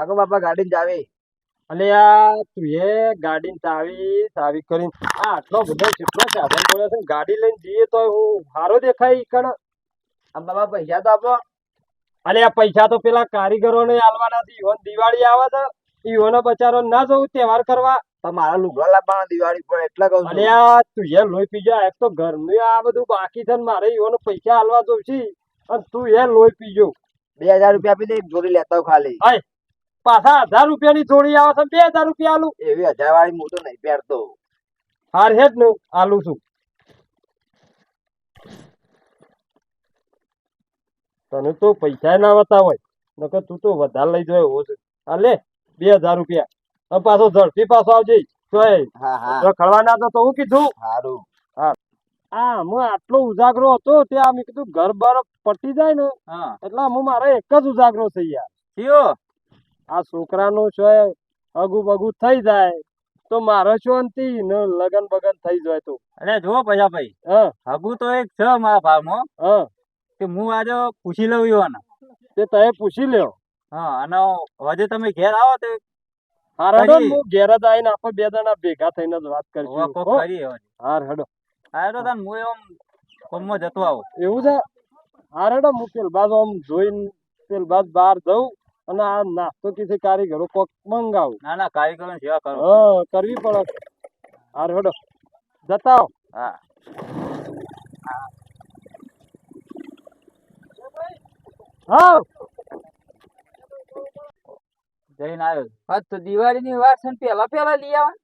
આગો બાપા ગાડી જાવી. અને આ તુએ ગાડી ચાવી ચાવી કરીને. આ આટલો બધો કેટલો સાધન પડ્યો છે ગાડી લઈને જઈએ તો હું સારો દેખાય કણ? આમ બાપા પૈસા તો આપો. અને આ પૈસા તો પેલા કારીગરોને આલવાના છે ઈવન દિવાળી આવે છે. ઈવનો બચારો ના જવું તહેવાર કરવા. પણ મારા લુગડા લાવવાના દિવાળી પર એટલે કહું અને આ તું એ લોહી પીજો એક તો ઘરનું આ બધું બાકી છે ને મારે ઈવનો પૈસા આલવા જવું છે અને તું એ લોહી પીજો બે હજાર રૂપિયા આપી દે જોડી લેતા ખાલી. ખાલી પાછા હજાર રૂપિયાની જોડી આવે છે બે હજાર રૂપિયા આલુ. એવી હજાર વાળી હું તો નહીં પહેરતો. હાર હેડનું આલુ છું. તને તો પૈસા ના વતા હોય નકર તું તો વધારે લઈ જાય એવો છે. આ લે બે હજાર રૂપિયા. પાછો ઝડપી પાછો આવજે. તોય હા હા. તો હું કીધું? સારું આ હું આટલો ઉજાગરો હતો ત્યાં મેં કીધું ઘર બાર પટી જાય ને હા. એટલે હું મારે એક જ ઉજાગરો છે યાર. થયો? આ છોકરાનું છે અગુ બગુ થઈ જાય તો મારે શાંતિ ને લગન બગન થઈ જાય તો. અરે જો પૈસા ભાઈ હા. હગું તો એક છે મારા ભાવમાં હા. કે હું આજે પૂછી લઉં ઈવોને. તે તમે પૂછી લ્યો. હા અને હજે તમે ઘેર આવો તો હાર હેડો કરી. હું ઘેર જ આવીને આપણે બે જણા ભેગા થઈને જ વાત કરીશું. હાર હડો. હા તો તાન હું એમ કોમમાં જતો આવું. એવું છે? હાર હડો હું બાજુ આમ જોઈને પેલ બાદ બહાર જઉં. અને આ નાસ્તો કીધી કારીગરો કોક મંગાવું. ના ના કારીગરો સેવા કરો. હા કરવી પડે. હાર હેડો. જતાઓ. હા. હા જઈને આવ્યો હા તો દિવાળીની વાર છે ને પેલા પેલા લઈ આવા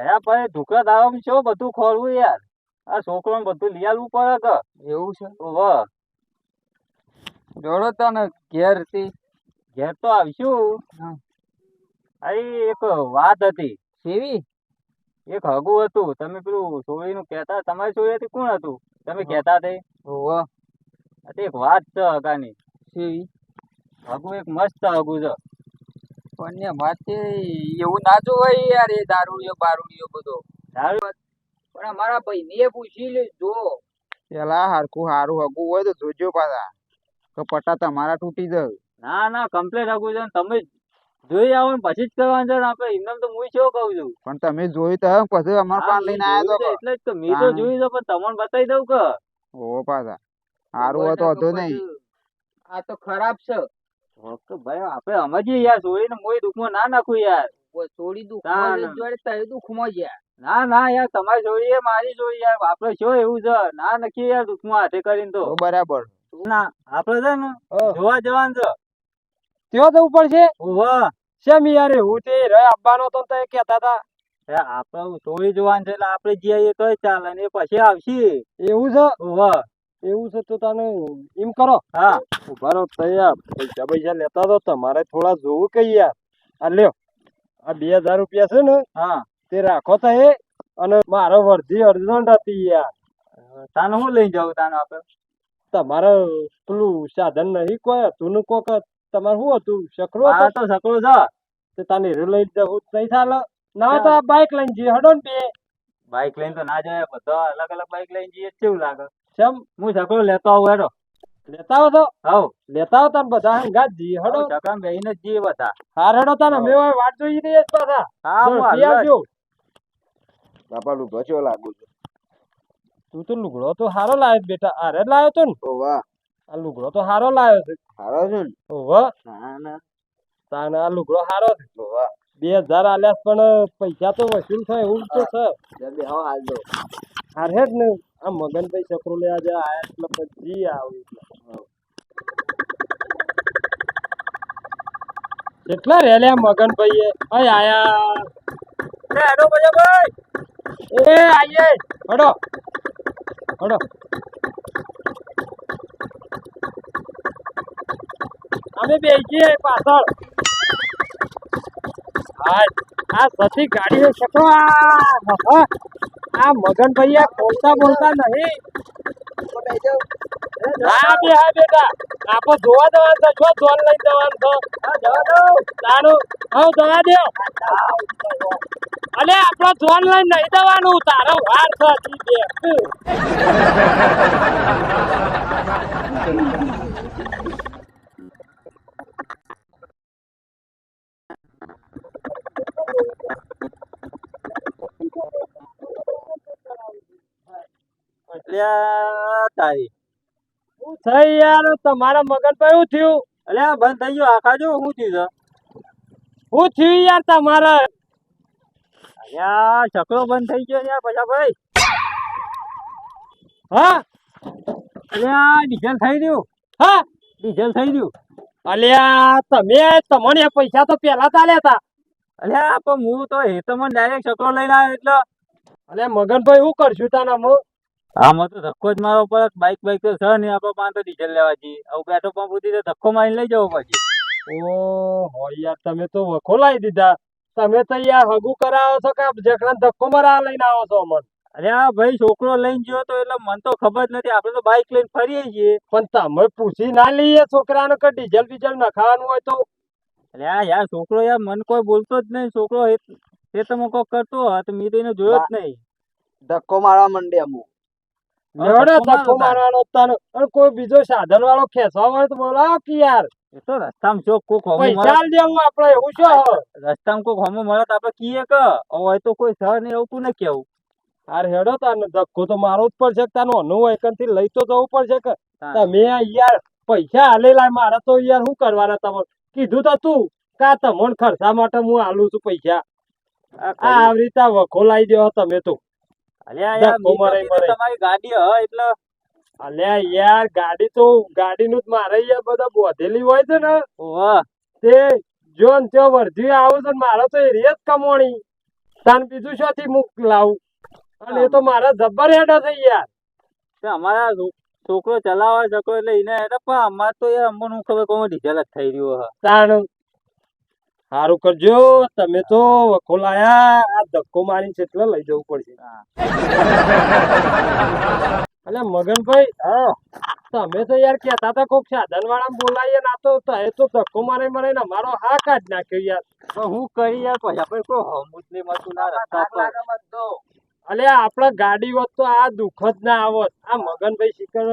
હા ભાઈ ઢુકડા દાવામાં છો બધું ખોરવું યાર? આ છોકરો બધું લઈ આવવું પડે કે? એવું છે? વાહ જોડો તને ઘેરથી ઘેર તો આવશું. અરે એક વાત હતી. સેવી એક હગું હતું. તમે પેલું સોળીનું કહેતા તમારી સોળી હતી કોણ હતું? તમે કેતા તે. એક વાત છે હગાની. સેવી હગુ એક મસ્ત હગું છે. પણ ને માથે એવું ના જોવાય યાર એ દારૂડિયો બારૂડિયો બધો. પણ અમારા ભાઈને પૂછી લેજો પેલા હારખું હારું હગું હોય તો જોજો પાછા. તો પટ્ટા તમારા તૂટી જાય. ના ના કમ્પ્લેટ આપું છું. તમે જોઈ આવો ને પછી જ કરવાનું છે ને આપણે. એમને તો હું શું કહું છું? પણ તમે જોયું તો પછી અમારા પાન લઈને આવ્યા તો એટલે જ તો. મેં તો જોયું તો પણ તમને બતાવી દઉં કે. ઓ પાછા. સારું હોય તો હતો નહીં. આ તો ખરાબ છે. ઓકે ભાઈ આપણે સમજીએ યાર સોળીને મોય દુઃખમાં ના નાખું યાર. થોડી દુઃખ દુઃખમાં ના. જોડે તય દુઃખમાં યાર. ના ના યાર તમારી જોડી એ મારી જોડી યાર. આપણે શું એવું છે? ના નક્કી યાર દુઃખમાં હાથે કરીને તો. તો બરાબર. ના આપણે છે ને જોવા જવાનું છે. ત્યાં જવું પડશે? ઓહો શેમ યાર હું તે રે આપવાનો તો તે કહેતા હતા એ આપણે સોળી જોવાનું છે એટલે આપણે જઈએ કઈ ચાલે ને પછી આવશે. એવું છે? ઓહો એવું છે તો તમે એમ કરો. હા. ઊભા રહો તૈયાર. પૈસા પૈસા લેતા તો તમારે થોડા જોવું કે યાર. આ લ્યો. આ બે હજાર રૂપિયા છે ને હા. તે રાખો તો એ અને મારો વર્ધી અર્જન્ટ હતી યાર. તાને હું લઈ જાઉં તાને આપણે તમારે પેલું સાધન નહીં કોઈ હતું ને કોક તમારે શું હતું? શકરો તો સકડો છે તો તને હીરો લઈ જવું નહીં ચાલે ના તો બાઈક લઈને જઈએ હડો ને બે. બાઈક લઈને તો ના જાય બધા અલગ અલગ બાઈક લઈને જઈએ કેવું લાગે? ચમ? હું સકડો લેતો આવું હેડો. લેતા આવો તો. હવ. લેતા આવો તને બધા હંગાત જઈએ હડો. સકડા બેહીને જ જઈએ બધા. હાર હડો તને મેં હવે વાટ જોઈ રહી જ પાછા. હા. આવજો. બાપા લુગડો ચો લાગુ છું? તું તો લુગડો તો હારો લાવ્યો બેટા. હારે જ લાયો તો ને. ઓ વાહ. આ લુગડો તો હારો લાવ્યો છે. હારો છે ને? ઓહો. ના ના. તાને આ લુગડો હારો છે. બે હજાર આલ્યા પણ પૈસા તો વસૂલ થાય એવું તો છે. જલ્દી આવો હાર હેડ ને. આ મગનભાઈ છકરો લેવા જાય આયા એટલે પછી આવે એટલે. કેટલા રેલ્યા મગન ભાઈ અય આયા. એ હેડો ભાઈ. એ આઈએ. હડો. હડો. અમે બેસીએ પાછળ. હા આ સતી ગાડી શકો આ હા, આ બોલતા બોલતા નહીં. હા બે હા બેટા. આપો જોવા દેવાનું છે છો જોન લઈ જવાનું છો. હા દો. તારું હા જવા દો. અલે આપણો જોન લઈ નહીં જવાનું તારો વાર છે બે. તારી. થઈ યાર? તમારા મગન પર શું થયું? અલ્યા બંધ થઈ ગયો. આખા જો શું થયું છે? થયું યાર તમારે? અલ્યા છકડો બંધ થઈ ગયો યાર પછા ભાઈ. હા? અલ્યા ડીઝલ થઈ ગયું હા? ડીઝલ થઈ ગયું અલ્યા તમે તમને પૈસા તો પેલા ચાલ્યા હતા. અલ્યા પણ હું તો મને ડાયરેક્ટ છકડો લઈને આવ્યો એટલે. અલ્યા મગનભાઈ શું કરશું તાના મો? આમાં તો ધક્કો જ મારવો પડે. બાઈક બાઈક તો છે નહીં આપણે પાંચ ડીઝલ લેવા જઈએ. હવે પેટ્રોલ પંપ સુધી ધક્કો મારીને લઈ જવો પછી ઓહો યાર તમે તો વખો લાવી દીધા. તમે તો યાર હગુ કરાવો છો કે જકડા ધક્કો મરા લઈને આવો છો અમને? અરે ભાઈ છોકરો લઈને ગયો તો એટલે મને તો ખબર નથી. આપણે તો બાઈક લઈને ફરીએ છીએ. પણ તમે પૂછી ના લઈએ છોકરાને કે ડીઝલ બીજલ નખાવાનું હોય તો? અરે યાર છોકરો યાર મન કોઈ બોલતો જ નહીં. છોકરો એ- તમે કોઈ કરતો હોય તો મેં તો એને જોયો જ નહીં. ધક્કો મારવા માંડે અમુક લેવડો ધક્કો. મારવાનો તાનો? અને કોઈ બીજો સાધન વાળો ખેંચવા હોય તો બોલાવો કે યાર એ તો રસ્તામાં જો કોક હોમું પૈસા દેવું આપણે એવું હવે? રસ્તામાં કોક હોમું મળે તો આપણે કીએ કે હવે તો કોઈ સહ એવું ને કેવું. હાર હેડો તાને ધક્કો તો મારો જ પડશે તાનું અનુ થી લઈ તો જવું પડશે કે. તમે યાર પૈસા હાલેલા મારે તો યાર શું કરવાના તમે કીધું તો તું કા તમને ખર્ચા માટે હું આલું છું પૈસા. આ આવી રીતે વખો લાવી દેવો તમે તો. તમારી ગાડી હ એટલે અલ્યા યાર ગાડી તો ગાડીનું જ મારે યાર બધા બોધેલી હોય છે ને. તે જો ને ત્યાં વર્ધી આવું છે ને મારે તો એ જ કમોણી. તાન બીજું શોથી મુક લાવું? અને એ તો મારા જબ્બર હેડો છે યાર. તે અમારા છોકરો ચલાવવા શકો એટલે એને પણ અમારે તો યાર અમને હું ખબર કોણ ડીઝલ જ થઈ રહ્યો હા. તાણ સારું કરજો તમે તો વખો લાયા આ ધક્કો મારીને એટલે લઈ જવું પડશે અને મગનભાઈ હા તમે તો યાર કેતા હતા કોક સાધન વાળા બોલાવીએ ના તો એ તો ધક્કો મારે મારે ને મારો હા કાઢ નાખ્યો યાર તો હું કરી યાર પછી આપણે કોઈ હોમું જ નહીં મળતું ના રસ્તા પર અલે આપડે ગાડી હોત તો આ દુઃખદ જ ના આવત. આ મગનભાઈ શિકર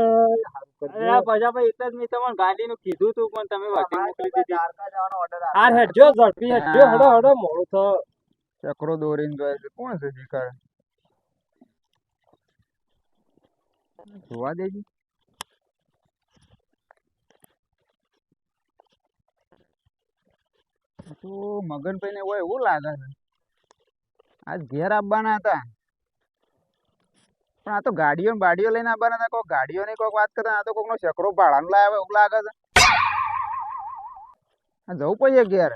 આપણે એટલે જ મેં તમને ગાડીનું કીધું તું પણ તમે વાટી મોકલી દીધી. આ હેડજો ઝડપી હેડજો હડો હડો મોડું થયો ચક્રો દોરીને ગયો છે. કોણ છે શિકાર? જોવા દેજી. તો મગનભાઈ ને હોય એવું લાગે છે. આજ ઘેર આવવાના હતા. પણ આ તો ગાડીઓ બાડીઓ લઈને આવવાના હતા. કોઈ ગાડીઓ ની કોઈક વાત કરતા આ તો કોઈકનો ચકરો ભાડાનો લાવે એવું લાગે છે. જવું પડશે ઘેર.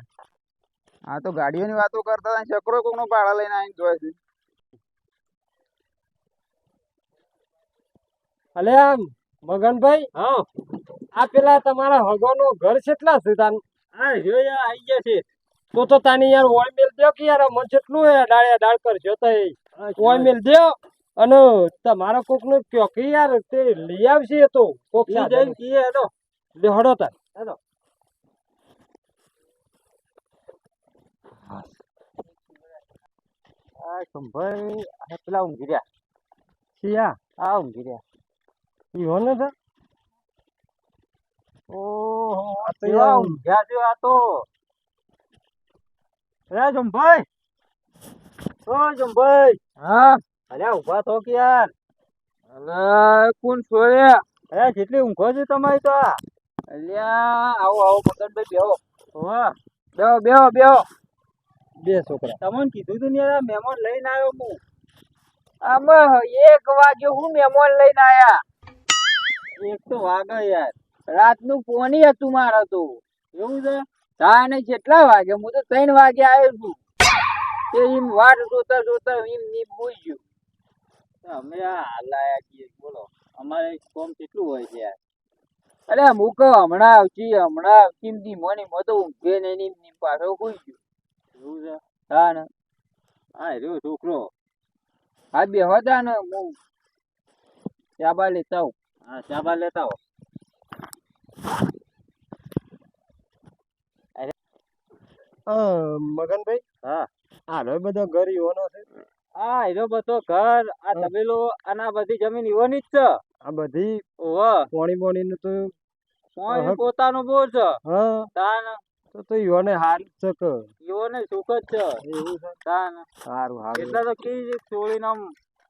આ તો ગાડીઓની વાતો કરતા હતા. ચકરો કોઈકનો ભાડા લઈને આવીને જોયે છે. અલે આમ મગનભાઈ હા. આ પેલા તમારા હગોનો ઘર કેટલા છે તાન? હા જો આવી ગયા છે. તો તો તાની યાર ઓય મેલ દો કે યાર? મને જેટલું હે ડાળે ડાળ કરશો તો ઓય મેલ દ્યો. અને તમારો કોક નો કયો કે યાર તે લઈ આવશે એ તો કોક ઈ સાધન. જઈને કીએ હેડો. લે હડો તાર. આ સંભાઈ આ પેલા ઊંઘી રહ્યા. સિયા આ ઊંઘી રહ્યા. ઈવો ને છે ઓહો આ તો યાર ઊંઘ્યા છે આ તો. અરે જંભાઈ ઓ જંભાઈ હા? અરે ઊભા થો કે યાર. અરે કોણ છોડ્યા અરે જેટલી ઊંઘો છે તમારી તો અલ્યા આવો આવો મગનભાઈ બેહો. વાહ બેહો બેહો બેહો. બે છોકરા. તમને કીધું તું ને યાર મહેમાન લઈને આવ્યો હું. આમાં એક વાગે હું મહેમાન લઈને આયા. એક તો વાગે યાર. રાતનું પોણી હતું મારે તો એવું છે? હા ને કેટલા વાગે? હું તો ત્રણ વાગે આવ્યો છું. તે એમ વાટ જોતા જોતા એમ નીમ ગયું તો અમે આ હાલ આયા છીએ બોલો. અમારે કોમ કેટલું હોય છે યાર? અરે હું હમણાં આવતી હમણાં આવતી ની મોની મો તો ઊંઘે ને એની એમ પાછો કોઈ ગયો. એવું છે? હા ને. હા રહ્યો છોકરો. હા બે હતા ને હું ચાબા લેતા આવું. હા ચાબા લેતા હો મગનભાઈ? હા. હાલો બધો ઘર ઈવાનો છે? આ એનો બધો ઘર આ તબેલો અને આ બધી જમીન ઈવોની જ છે. આ બધી ઓહો. પોણી પોણી નું તો પોણી. પોતાનો બોર છે. હા. તાન. તો તો ઈવાને હાર છે કે. ઈવોને સુખ જ છે. એવું છે. તાન. સારું સારું એટલે તો કી ચોળીને આમ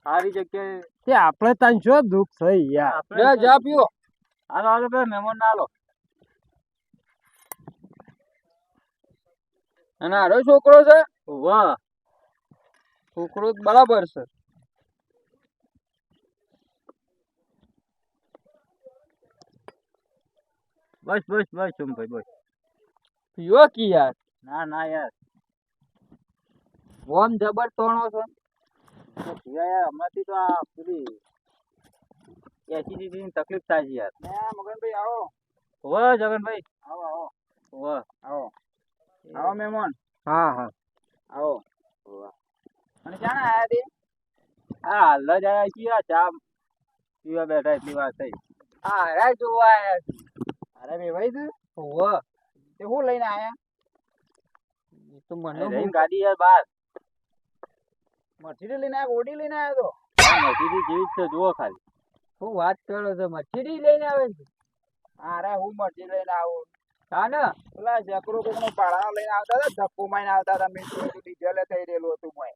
સારી જગ્યાએ કે આપણે તાન જો દુઃખ થઈ યાર. લે જા પીઓ હાલો હાલો બે મહેમાન ના હાલો. અને આરો છોકરો છે? વાહ. છોકરો બરાબર છે. બસ બસ બસ ચુમભાઈ બસ. પીવો કી યાર? ના ના યાર. ઓમ જબર તોણો છો? યાર હમણાંથી તો આ પેલી એસિડિટી ની તકલીફ થાય છે યાર. મગનભાઈ આવો. વાહ જગનભાઈ. આવો આવો. હો આવો. આવો મહેમાન. હા હા. આવો. અને ક્યાં આયા તે હા હાલ જ આયા છીએ ચા પીવા બેઠા એટલી થઈ. હા અરે જોવા આયા અરે બે ભાઈ તું? હોવ તે હું લઈને આયા? એ તો મને ગાડી યાર બાર મર્સિડીઝ લઈને આયા ઓડી લઈને આયા તો? મસીદી જેવી છે જુઓ ખાલી. હું વાત કરો છો? મર્સિડીઝ લઈને આવે છે? અરે હું મર્સિડીઝ લઈને આવું. હા ને પેલા જકરો કોકનો પાડા લઈને આવતા હતા ધક્કો મારીને આવતા હતા મેં ડીઝલ થઈ રહેલું હતું મોય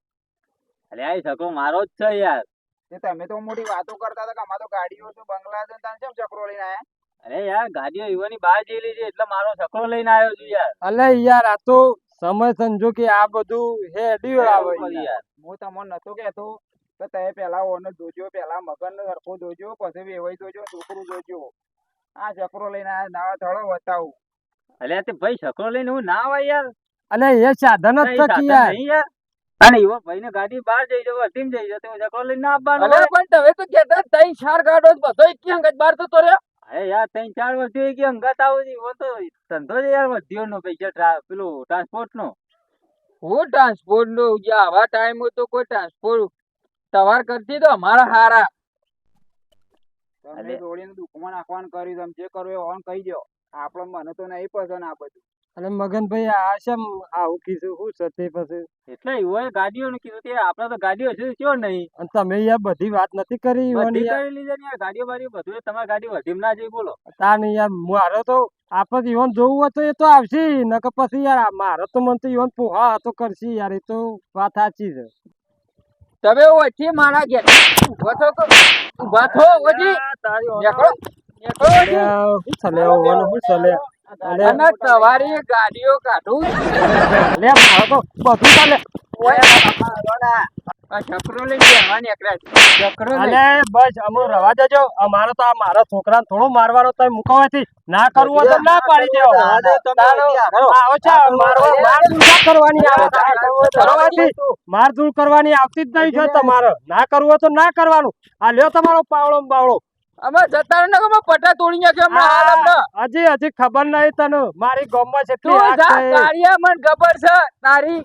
અરે આ છોકરો મારો જ છે યાર. તે તમે તો મોટી વાતો કરતા હતા કે અમારો ગાડીઓ છે બંગલા છે તને કેમ ચકરો લઈને આયા? અરે યાર ગાડીઓ યુવાની બહાર જેલી છે એટલે મારો છોકરો લઈને આવ્યો છું યાર. અલે યાર આ તો સમય સંજો કે આ બધું હેડ્યું આવે યાર. હું તમને નતો કહેતો કે તમે પેલા ઓનર જોજો પેલા મગન નો સરખો જોજો પછી વેવાઈ જોજો છોકરું જોજો. આ ચક્રો લઈને આયા નાવા થોડો બતાવું અરે તે ભાઈ છોકરો લઈને હું ના આવે યાર. અલે એ સાધન જ કઈ કે સાધન યાર. નહીં યાર. અને એવો ભાઈ ને ગાડી બહાર જઈ જવો ટીમ જઈ જતો હું લઈને આવવાનો અરે પણ તમે તો કહેતા તઈ ચાર ગાડો બધો ક્યાં ગજ બાર તો રે અરે યાર ત્રણ ચાર વર્ષ થઈ ગયા અંગાત છે એવો તો ધંધો જ યાર વધ્યો નો પૈસા પેલું ટ્રાન્સપોર્ટ નો. હું ટ્રાન્સપોર્ટ નો આવા ટાઈમ તો કોઈ ટ્રાન્સપોર્ટ સવાર કરતી તો અમારા હારા. તમે. જોડીને દુઃખમાં નાખવાનું કર્યું તમે જે કરો એ ઓન કહી દો આપણે મને તો નહીં પસંદ આ બધું. અને મગનભાઈ આ શેમ આવું કીધું? શું છે તે પછી એટલે એવું ગાડીઓ નું કીધું તે આપડે તો ગાડીઓ છે કયો નહીં? અને તમે યાર બધી વાત નથી કરી બધી કરી લીધી યાર ગાડીઓ બાડીઓ બધું તમારે ગાડી વધી ના જઈ બોલો. તાન યાર મારે તો આપણે ઈવન જોવું હોય તો એ તો આવશે નકર પછી યાર મારો તો મન તો ઈવન પોહા હતો કરશે યાર એ તો વાત સાચી છે. તમે ઓછી મારા ઘેર. ઊભા થો કે ઊભા થો ઓજી. નીકળો. નીકળો ઓજી. શું ચાલે શું ચાલે. અને તમારી ગાડીઓ કાઢું. અલે મારે તો બધું ચાલે. આ ચક્રો લઈને નીકળ્યા છે. અલે બસ અમુ રવા દેજો. અમારો તો આ મારા છોકરાને થોડો મારવાનો તો મુકાવાથી ના કરવું તો ના પાડી દેવો. આવો છે માર ના કરવાની કરવાથી માર ધૂળ કરવાની આવતી જ નહીં છે તમારે. ના કરવું તો ના કરવાનું. આ લ્યો તમારો પાવળો બાવળો. અમે જતા ને પટ્ટા તોડી નાખ્યો હમણાં હાલ અમને. હજી હજી ખબર નહીં તને. મારી ગામમાં છે ગાડીયા મને ખબર છે. તારી